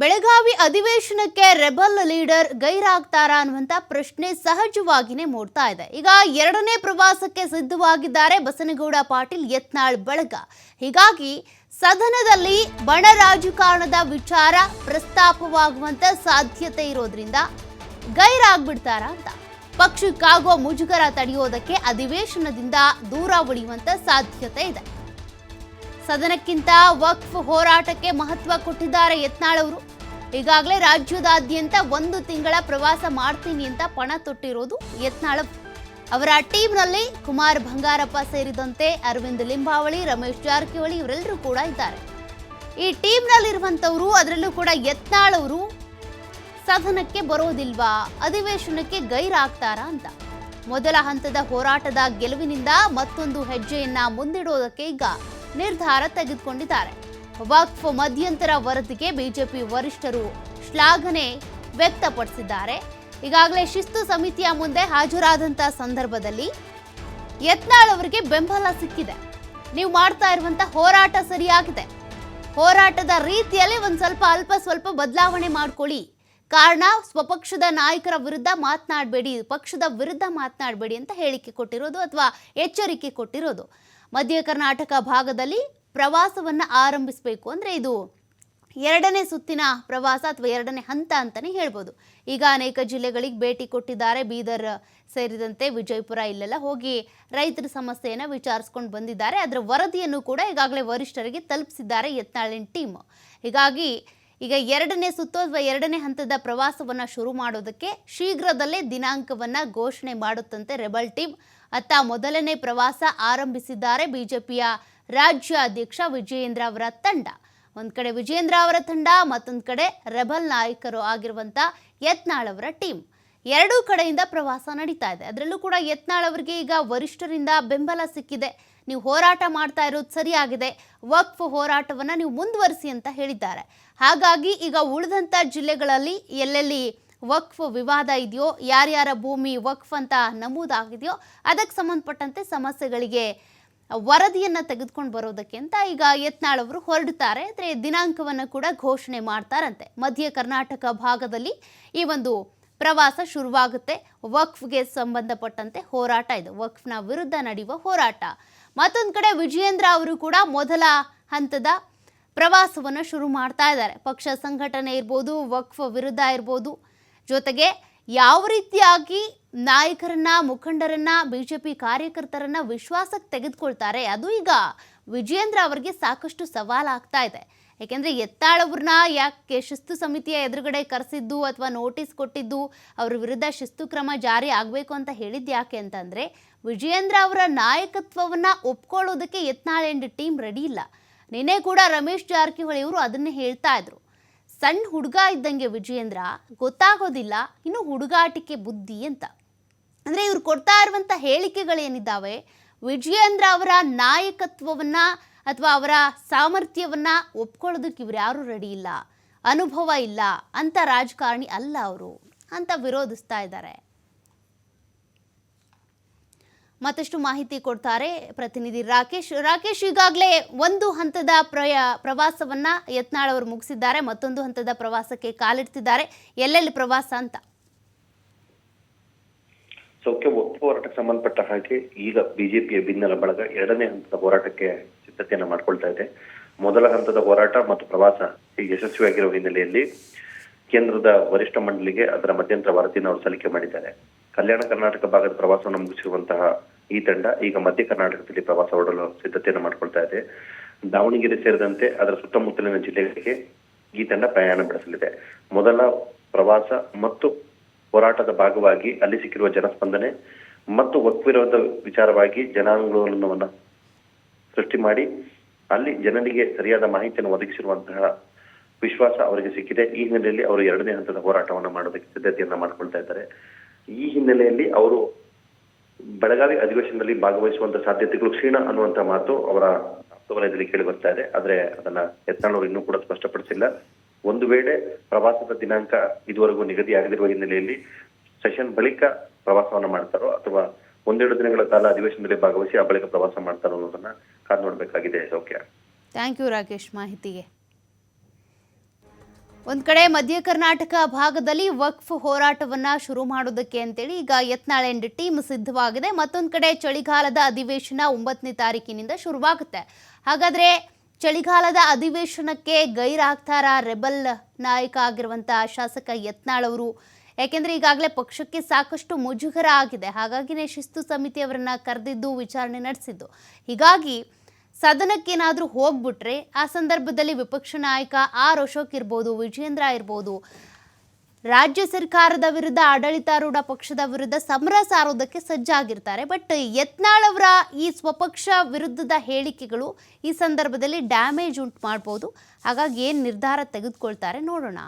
ಬೆಳಗಾವಿ ಅಧಿವೇಶನಕ್ಕೆ rebel leader ಗೈರಾಗ್ತಾರಾ ಅನ್ನುವಂತ ಪ್ರಶ್ನೆ ಸಹಜವಾಗಿನೇ ಮೂಡ್ತಾ ಇದೆ. ಈಗ ಎರಡನೇ ಪ್ರವಾಸಕ್ಕೆ ಸಿದ್ಧವಾಗಿದ್ದಾರೆ ಬಸನಗೌಡ ಪಾಟೀಲ್, ಯತ್ನಾಳ್, ಬಳಗ. ಹೀಗಾಗಿ ಸದನದಲ್ಲಿ ಬಣ ರಾಜಕಾರಣದ ವಿಚಾರ ಪ್ರಸ್ತಾಪವಾಗುವಂತ ಸಾಧ್ಯತೆ ಇರೋದ್ರಿಂದ ಗೈರಾಗ್ಬಿಡ್ತಾರಾ ಅಂತ. ಪಕ್ಷಕ್ಕಾಗುವ ಮುಜುಗರ ತಡೆಯೋದಕ್ಕೆ ಅಧಿವೇಶನದಿಂದ ದೂರ ಉಳಿಯುವಂತ ಸಾಧ್ಯತೆ ಇದೆ. ಸದನಕ್ಕಿಂತ ವಕ್ಫ್ ಹೋರಾಟಕ್ಕೆ ಮಹತ್ವ ಕೊಟ್ಟಿದ್ದಾರೆ ಯತ್ನಾಳ್ ಅವರು. ಈಗಾಗಲೇ ರಾಜ್ಯದಾದ್ಯಂತ ಒಂದು ತಿಂಗಳ ಪ್ರವಾಸ ಮಾಡ್ತೀನಿ ಅಂತ ಪಣ ತೊಟ್ಟಿರೋದು ಯತ್ನಾಳ್ ಅವರು. ಟೀಮ್ನಲ್ಲಿ ಕುಮಾರ್ ಬಂಗಾರಪ್ಪ ಸೇರಿದಂತೆ ಅರವಿಂದ್ ಲಿಂಬಾವಳಿ, ರಮೇಶ್ ಜಾರಕಿಹೊಳಿ ಇವರೆಲ್ಲರೂ ಕೂಡ ಇದ್ದಾರೆ. ಈ ಟೀಮ್ನಲ್ಲಿರುವಂಥವರು ಅದರಲ್ಲೂ ಕೂಡ ಯತ್ನಾಳ್ ಅವರು ಸದನಕ್ಕೆ ಬರೋದಿಲ್ವಾ, ಅಧಿವೇಶನಕ್ಕೆ ಗೈರಾಗ್ತಾರಾ ಅಂತ. ಮೊದಲ ಹಂತದ ಹೋರಾಟದ ಗೆಲುವಿನಿಂದ ಮತ್ತೊಂದು ಹೆಜ್ಜೆಯನ್ನ ಮುಂದಿಡೋದಕ್ಕೆ ಈಗ ನಿರ್ಧಾರ ತೆಗೆದುಕೊಂಡಿದ್ದಾರೆ. ವಕ್ಫ್ ಮಧ್ಯಂತರ ವರದಿಗೆ ಬಿಜೆಪಿ ವರಿಷ್ಠರು ಶ್ಲಾಘನೆ ವ್ಯಕ್ತಪಡಿಸಿದ್ದಾರೆ. ಈಗಾಗಲೇ ಶಿಸ್ತು ಸಮಿತಿಯ ಮುಂದೆ ಹಾಜರಾದಂತಹ ಸಂದರ್ಭದಲ್ಲಿ ಯತ್ನಾಳ್ ಅವರಿಗೆ ಬೆಂಬಲ ಸಿಕ್ಕಿದೆ. ನೀವು ಮಾಡ್ತಾ ಇರುವಂತಹ ಹೋರಾಟ ಸರಿಯಾಗಿದೆ. ಹೋರಾಟದ ರೀತಿಯಲ್ಲಿ ಒಂದು ಸ್ವಲ್ಪ ಅಲ್ಪ ಸ್ವಲ್ಪ ಬದಲಾವಣೆ ಮಾಡ್ಕೊಳ್ಳಿ. ಕಾರಣ, ಸ್ವಪಕ್ಷದ ನಾಯಕರ ವಿರುದ್ಧ ಮಾತನಾಡಬೇಡಿ, ಪಕ್ಷದ ವಿರುದ್ಧ ಮಾತನಾಡಬೇಡಿ ಅಂತ ಹೇಳಿಕೆ ಕೊಟ್ಟಿರೋದು ಅಥವಾ ಎಚ್ಚರಿಕೆ ಕೊಟ್ಟಿರೋದು. ಮಧ್ಯ ಕರ್ನಾಟಕ ಭಾಗದಲ್ಲಿ ಪ್ರವಾಸವನ್ನು ಆರಂಭಿಸಬೇಕು ಅಂದರೆ ಇದು ಎರಡನೇ ಸುತ್ತಿನ ಪ್ರವಾಸ ಅಥವಾ ಎರಡನೇ ಹಂತ ಅಂತಲೇ ಹೇಳ್ಬೋದು. ಈಗ ಅನೇಕ ಜಿಲ್ಲೆಗಳಿಗೆ ಭೇಟಿ ಕೊಟ್ಟಿದ್ದಾರೆ. ಬೀದರ್ ಸೇರಿದಂತೆ ವಿಜಯಪುರ ಇಲ್ಲೆಲ್ಲ ಹೋಗಿ ರೈತರ ಸಮಸ್ಯೆಯನ್ನು ವಿಚಾರಿಸ್ಕೊಂಡು ಬಂದಿದ್ದಾರೆ. ಅದರ ವರದಿಯನ್ನು ಕೂಡ ಈಗಾಗಲೇ ವರಿಷ್ಠರಿಗೆ ತಲುಪಿಸಿದ್ದಾರೆ ಯತ್ನಾಳಿನ ಟೀಮ್. ಹೀಗಾಗಿ ಈಗ ಎರಡನೇ ಸುತ್ತು ಅಥವಾ ಎರಡನೇ ಹಂತದ ಪ್ರವಾಸವನ್ನು ಶುರು ಮಾಡೋದಕ್ಕೆ ಶೀಘ್ರದಲ್ಲೇ ದಿನಾಂಕವನ್ನು ಘೋಷಣೆ ಮಾಡುತ್ತಂತೆ ರೆಬಲ್ ಟೀಮ್. ಅತ್ತ ಮೊದಲನೇ ಪ್ರವಾಸ ಆರಂಭಿಸಿದ್ದಾರೆ ಬಿಜೆಪಿಯ ರಾಜ್ಯ ಅಧ್ಯಕ್ಷ ವಿಜಯೇಂದ್ರ ಅವರ ತಂಡ. ಒಂದು ಕಡೆ ವಿಜಯೇಂದ್ರ ಅವರ ತಂಡ, ಮತ್ತೊಂದು ಕಡೆ ರೆಬಲ್ ನಾಯಕರು ಆಗಿರುವಂತ ಯತ್ನಾಳ್ ಅವರ ಟೀಮ್. ಎರಡೂ ಕಡೆಯಿಂದ ಪ್ರವಾಸ ನಡೀತಾ ಇದೆ. ಅದರಲ್ಲೂ ಕೂಡ ಯತ್ನಾಳ್ ಅವರಿಗೆ ಈಗ ವರಿಷ್ಠರಿಂದ ಬೆಂಬಲ ಸಿಕ್ಕಿದೆ. ನೀವು ಹೋರಾಟ ಮಾಡ್ತಾ ಇರೋದು ಸರಿಯಾಗಿದೆ. ವಕ್ಫ್ ಹೋರಾಟವನ್ನು ನೀವು ಮುಂದುವರಿಸಿ ಅಂತ ಹೇಳಿದ್ದಾರೆ. ಹಾಗಾಗಿ ಈಗ ಉಳಿದಂಥ ಜಿಲ್ಲೆಗಳಲ್ಲಿ ಎಲ್ಲೆಲ್ಲಿ ವಕ್ಫ್ ವಿವಾದ ಇದೆಯೋ, ಯಾರ್ಯಾರ ಭೂಮಿ ವಕ್ಫ್ ಅಂತ ನಮೂದಾಗಿದೆಯೋ, ಅದಕ್ಕೆ ಸಂಬಂಧಪಟ್ಟಂತೆ ಸಮಸ್ಯೆಗಳಿಗೆ ವರದಿಯನ್ನು ತೆಗೆದುಕೊಂಡು ಬರೋದಕ್ಕೆ ಅಂತ ಈಗ ಯತ್ನಾಳ್ ಅವರು ಹೊರಡ್ತಾರೆ ಆದರೆ ದಿನಾಂಕವನ್ನು ಕೂಡ ಘೋಷಣೆ ಮಾಡ್ತಾರಂತೆ. ಮಧ್ಯ ಕರ್ನಾಟಕ ಭಾಗದಲ್ಲಿ ಈ ಒಂದು ಪ್ರವಾಸ ಶುರುವಾಗುತ್ತೆ. ವಕ್ಫ್ಗೆ ಸಂಬಂಧಪಟ್ಟಂತೆ ಹೋರಾಟ ಇದು. ವಕ್ಫ್ನ ವಿರುದ್ಧ ನಡೆಯುವ ಹೋರಾಟ. ಮತ್ತೊಂದು ಕಡೆ ವಿಜಯೇಂದ್ರ ಅವರು ಕೂಡ ಮೊದಲ ಹಂತದ ಪ್ರವಾಸವನ್ನು ಶುರು ಮಾಡ್ತಾ ಇದ್ದಾರೆ. ಪಕ್ಷ ಸಂಘಟನೆ ಇರ್ಬೋದು, ವಕ್ಫ್ ವಿರುದ್ಧ ಇರ್ಬೋದು. ಜೊತೆಗೆ ಯಾವ ರೀತಿಯಾಗಿ ನಾಯಕರನ್ನ, ಮುಖಂಡರನ್ನ, ಬಿಜೆಪಿ ಕಾರ್ಯಕರ್ತರನ್ನ ವಿಶ್ವಾಸಕ್ಕೆ ತೆಗೆದುಕೊಳ್ತಾರೆ, ಅದು ಈಗ ವಿಜಯೇಂದ್ರ ಅವರಿಗೆ ಸಾಕಷ್ಟು ಸವಾಲಾಗ್ತಾ ಇದೆ. ಯಾಕೆಂದರೆ ಎತ್ತಾಳವ್ರನ್ನ ಯಾಕೆ ಶಿಸ್ತು ಸಮಿತಿಯ ಎದುರುಗಡೆ ಕರೆಸಿದ್ದು ಅಥವಾ ನೋಟಿಸ್ ಕೊಟ್ಟಿದ್ದು, ಅವ್ರ ವಿರುದ್ಧ ಶಿಸ್ತು ಕ್ರಮ ಜಾರಿ ಆಗಬೇಕು ಅಂತ ಹೇಳಿದ್ದು ಯಾಕೆ ಅಂತಂದರೆ, ವಿಜಯೇಂದ್ರ ಅವರ ನಾಯಕತ್ವವನ್ನ ಒಪ್ಕೊಳ್ಳೋದಕ್ಕೆ ಯತ್ನಾಳ್ ಎಂಡ್ ಟೀಮ್ ರೆಡಿ ಇಲ್ಲ. ನಿನ್ನೆ ಕೂಡ ರಮೇಶ್ ಜಾರಕಿಹೊಳಿ ಅವರು ಅದನ್ನೇ ಹೇಳ್ತಾ ಇದ್ರು. ಸಣ್ಣ ಹುಡುಗ ಇದ್ದಂಗೆ ವಿಜಯೇಂದ್ರ ಗೊತ್ತಾಗೋದಿಲ್ಲ, ಇನ್ನು ಹುಡುಗಾಟಿಕೆ ಬುದ್ಧಿ ಅಂತ. ಅಂದರೆ ಇವ್ರು ಕೊಡ್ತಾ ಇರುವಂಥ ಹೇಳಿಕೆಗಳೇನಿದ್ದಾವೆ, ವಿಜಯೇಂದ್ರ ಅವರ ನಾಯಕತ್ವವನ್ನ ಅಥವಾ ಅವರ ಸಾಮರ್ಥ್ಯವನ್ನ ಒಪ್ಕೊಳ್ಳೋದಕ್ಕೆ ಇವ್ರು ಯಾರೂ ರೆಡಿ ಇಲ್ಲ, ಅನುಭವ ಇಲ್ಲ ಅಂತ ರಾಜಕಾರಣಿ ಅಲ್ಲ ಅವರು ಅಂತ ವಿರೋಧಿಸ್ತಾ ಇದ್ದಾರೆ. ಮತ್ತಷ್ಟು ಮಾಹಿತಿ ಕೊಡ್ತಾರೆ ಪ್ರತಿನಿಧಿ ರಾಕೇಶ್. ರಾಕೇಶ್, ಈಗಾಗಲೇ ಒಂದು ಹಂತದ ಪ್ರಯ, ಪ್ರವಾಸವನ್ನ ಯತ್ನಾಳ್ ಅವರು ಮುಗಿಸಿದ್ದಾರೆ. ಮತ್ತೊಂದು ಹಂತದ ಪ್ರವಾಸಕ್ಕೆ ಕಾಲಿಡ್ತಿದ್ದಾರೆ. ಎಲ್ಲೆಲ್ಲಿ ಪ್ರವಾಸ ಅಂತ? ಸೌಖ್ಯ ಒಪ್ಪು ಹೋರಾಟಕ್ಕೆ ಸಂಬಂಧಪಟ್ಟ ಹಾಗೆ ಈಗ ಬಿಜೆಪಿಯ ಬಿನ್ನರ ಬಳಗ ಎರಡನೇ ಹಂತದ ಹೋರಾಟಕ್ಕೆ ಸಿದ್ಧತೆಯನ್ನ ಮಾಡ್ಕೊಳ್ತಾ ಇದೆ. ಮೊದಲ ಹಂತದ ಹೋರಾಟ ಮತ್ತು ಪ್ರವಾಸ ಯಶಸ್ವಿಯಾಗಿರುವ ಹಿನ್ನೆಲೆಯಲ್ಲಿ ಕೇಂದ್ರದ ವರಿಷ್ಠ ಮಂಡಳಿಗೆ ಅದರ ಮಧ್ಯಂತರ ವರದಿಯನ್ನು ಅವರು ಸಲ್ಲಿಕೆ ಮಾಡಿದ್ದಾರೆ. ಕಲ್ಯಾಣ ಕರ್ನಾಟಕ ಭಾಗದ ಪ್ರವಾಸವನ್ನು ಮುಗಿಸಿರುವಂತಹ ಈ ತಂಡ ಈಗ ಮಧ್ಯ ಕರ್ನಾಟಕದಲ್ಲಿ ಪ್ರವಾಸ ಹೊರಡಲು ಸಿದ್ಧತೆಯನ್ನು ಮಾಡ್ಕೊಳ್ತಾ ಇದೆ. ದಾವಣಗೆರೆ ಸೇರಿದಂತೆ ಅದರ ಸುತ್ತಮುತ್ತಲಿನ ಜಿಲ್ಲೆಗಳಿಗೆ ಈ ತಂಡ ಪ್ರಯಾಣ ಬೆಳೆಸಲಿದೆ. ಮೊದಲ ಪ್ರವಾಸ ಮತ್ತು ಹೋರಾಟದ ಭಾಗವಾಗಿ ಅಲ್ಲಿ ಸಿಕ್ಕಿರುವ ಜನಸ್ಪಂದನೆ ಮತ್ತು ವಿರೋಧ ವಿಚಾರವಾಗಿ ಜನಾಂದೋಲನವನ್ನ ಸೃಷ್ಟಿ ಮಾಡಿ ಅಲ್ಲಿ ಜನರಿಗೆ ಸರಿಯಾದ ಮಾಹಿತಿಯನ್ನು ಒದಗಿಸಿರುವಂತಹ ವಿಶ್ವಾಸ ಅವರಿಗೆ ಸಿಕ್ಕಿದೆ. ಈ ಹಿನ್ನೆಲೆಯಲ್ಲಿ ಅವರು ಎರಡನೇ ಹಂತದ ಹೋರಾಟವನ್ನು ಮಾಡೋದಕ್ಕೆ ಸಿದ್ಧತೆಯನ್ನ ಮಾಡ್ಕೊಳ್ತಾ ಇದ್ದಾರೆ. ಈ ಹಿನ್ನೆಲೆಯಲ್ಲಿ ಅವರು ಬೆಳಗಾವಿ ಅಧಿವೇಶನದಲ್ಲಿ ಭಾಗವಹಿಸುವಂತ ಸಾಧ್ಯತೆಗಳು ಕ್ಷೀಣ ಅನ್ನುವಂತ ಮಾತು ಅವರ ವಲಯದಲ್ಲಿ ಕೇಳಿ ಬರ್ತಾ ಇದೆ. ಆದ್ರೆ ಅದನ್ನ ಯತ್ನಾಳ್ ಇನ್ನೂ ಕೂಡ ಸ್ಪಷ್ಟಪಡಿಸಿಲ್ಲ. ಒಂದು ವೇಳೆ ಪ್ರವಾಸದ ದಿನಾಂಕ ಇದುವರೆಗೂ ನಿಗದಿಯಾಗದಿರುವ ಹಿನ್ನೆಲೆಯಲ್ಲಿ ಸೆಷನ್ ಬಳಿಕ ಪ್ರವಾಸವನ್ನ ಮಾಡ್ತಾರೋ ಅಥವಾ ಒಂದೆರಡು ದಿನಗಳ ಕಾಲ ಅಧಿವೇಶನದಲ್ಲಿ ಭಾಗವಹಿಸಿ ಆ ಬಳಿಕ ಪ್ರವಾಸ ಮಾಡ್ತಾರೋ ಅನ್ನೋದನ್ನ ಕಾದು ನೋಡ್ಬೇಕಾಗಿದೆ. ಸೌಖ್ಯ ಥ್ಯಾಂಕ್ ಯು ರಾಕೇಶ್ ಮಾಹಿತಿಗೆ. ಒಂದ್ ಕಡೆ ಮಧ್ಯ ಕರ್ನಾಟಕ ಭಾಗದಲ್ಲಿ ವಕ್ಫ್ ಹೋರಾಟವನ್ನು ಶುರು ಮಾಡೋದಕ್ಕೆ ಅಂತೇಳಿ ಈಗ ಯತ್ನಾಳ್ ಎಂಡ್ ಟೀಮ್ ಸಿದ್ಧವಾಗಿದೆ. ಮತ್ತೊಂದು ಕಡೆ ಚಳಿಗಾಲದ ಅಧಿವೇಶನ ಒಂಬತ್ತನೇ ತಾರೀಕಿನಿಂದ ಶುರುವಾಗುತ್ತೆ. ಹಾಗಾದರೆ ಚಳಿಗಾಲದ ಅಧಿವೇಶನಕ್ಕೆ ಗೈರಾಗ್ತಾರ ರೆಬಲ್ ನಾಯಕ ಆಗಿರುವಂಥ ಶಾಸಕ ಯತ್ನಾಳ್ ಅವರು. ಯಾಕೆಂದರೆ ಈಗಾಗಲೇ ಪಕ್ಷಕ್ಕೆ ಸಾಕಷ್ಟು ಮುಜುಗರ ಆಗಿದೆ. ಹಾಗಾಗಿನೇ ಶಿಸ್ತು ಸಮಿತಿಯವರನ್ನು ಕರೆದಿದ್ದು, ವಿಚಾರಣೆ ನಡೆಸಿದ್ದು. ಹೀಗಾಗಿ ಸದನಕ್ಕೇನಾದರೂ ಹೋಗ್ಬಿಟ್ರೆ ಆ ಸಂದರ್ಭದಲ್ಲಿ ವಿಪಕ್ಷ ನಾಯಕ ಆರ್ ಅಶೋಕ್ ಇರ್ಬೋದು, ವಿಜೇಂದ್ರ ಇರ್ಬೋದು, ರಾಜ್ಯ ಸರ್ಕಾರದ ವಿರುದ್ಧ, ಆಡಳಿತಾರೂಢ ಪಕ್ಷದ ವಿರುದ್ಧ ಸಮರ ಸಾರೋದಕ್ಕೆ ಸಜ್ಜಾಗಿರ್ತಾರೆ. ಬಟ್ ಯತ್ನಾಳ್ ಅವರ ಈ ಸ್ವಪಕ್ಷ ವಿರುದ್ಧದ ಹೇಳಿಕೆಗಳು ಈ ಸಂದರ್ಭದಲ್ಲಿ ಡ್ಯಾಮೇಜ್ ಉಂಟು ಮಾಡ್ಬೋದು. ಹಾಗಾಗಿ ಏನು ನಿರ್ಧಾರ ತೆಗೆದುಕೊಳ್ತಾರೆ ನೋಡೋಣ.